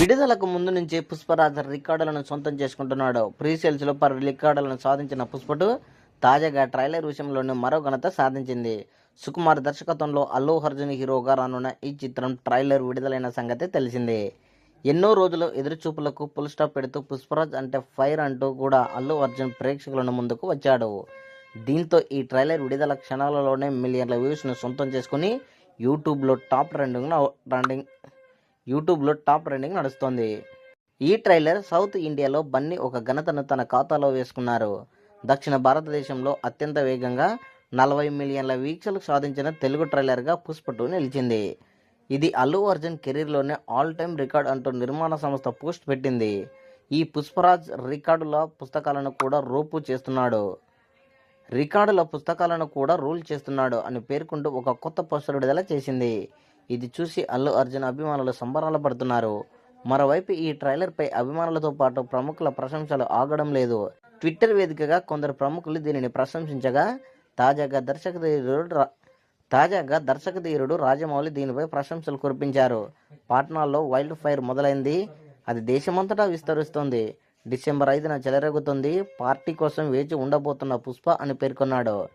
విడుదలకు ముందు నుంచే పుష్పరాజ్ రికార్డులను సొంతం చేసుకుంటున్నాడు. ప్రీ సేల్స్లో పలు రికార్డులను సాధించిన పుష్పటు తాజాగా ట్రైలర్ విషయంలోనే మరో ఘనత సాధించింది. సుకుమార్ దర్శకత్వంలో అల్లు అర్జున్ హీరోగా రానున్న ఈ చిత్రం ట్రైలర్ విడుదలైన సంగతి తెలిసిందే. ఎన్నో రోజులు ఎదురుచూపులకు పుల్ స్టాప్ పెడుతూ పుష్పరాజ్ అంటే ఫైర్ అంటూ కూడా అల్లు అర్జున్ ప్రేక్షకులను ముందుకు వచ్చాడు. దీంతో ఈ ట్రైలర్ విడుదల క్షణాలలోనే మిలియన్ల వ్యూస్ను సొంతం చేసుకుని యూట్యూబ్లో టాప్ ట్రెండింగ్ ట్రెండింగ్ యూట్యూబ్లో టాప్ ట్రెండింగ్ నడుస్తోంది. ఈ ట్రైలర్ సౌత్ ఇండియాలో బన్నీ ఒక ఘనతను తన ఖాతాలో వేసుకున్నారు. దక్షిణ భారతదేశంలో అత్యంత వేగంగా నలభై మిలియన్ల వీక్షలు సాధించిన తెలుగు ట్రైలర్గా పుష్ప టూ నిలిచింది. ఇది అల్లు అర్జున్ కెరీర్లోనే ఆల్ టైమ్ రికార్డ్ అంటూ నిర్మాణ సంస్థ పోస్ట్ పెట్టింది. ఈ పుష్పరాజ్ రికార్డుల పుస్తకాలను కూడా రూపు చేస్తున్నాడు. రికార్డుల పుస్తకాలను కూడా రూల్ చేస్తున్నాడు అని పేర్కొంటూ ఒక కొత్త పోస్టర్ విడుదల చేసింది. ఇది చూసి అల్లు అర్జున్ అభిమానులు సంబరాలు పడుతున్నారు. మరోవైపు ఈ ట్రైలర్పై అభిమానులతో పాటు ప్రముఖుల ప్రశంసలు ఆగడం లేదు. ట్విట్టర్ వేదికగా కొందరు ప్రముఖులు దీనిని ప్రశంసించగా తాజాగా దర్శకధీరుడు తాజాగా దర్శకధీరుడు రాజమౌళి దీనిపై ప్రశంసలు కురిపించారు. పాట్నాలో వైల్డ్ ఫైర్ మొదలైంది. అది దేశమంతటా విస్తరిస్తోంది. డిసెంబర్ ఐదున చెలరేగుతుంది. పార్టీ కోసం వేచి ఉండబోతున్న పుష్ప అని పేర్కొన్నాడు.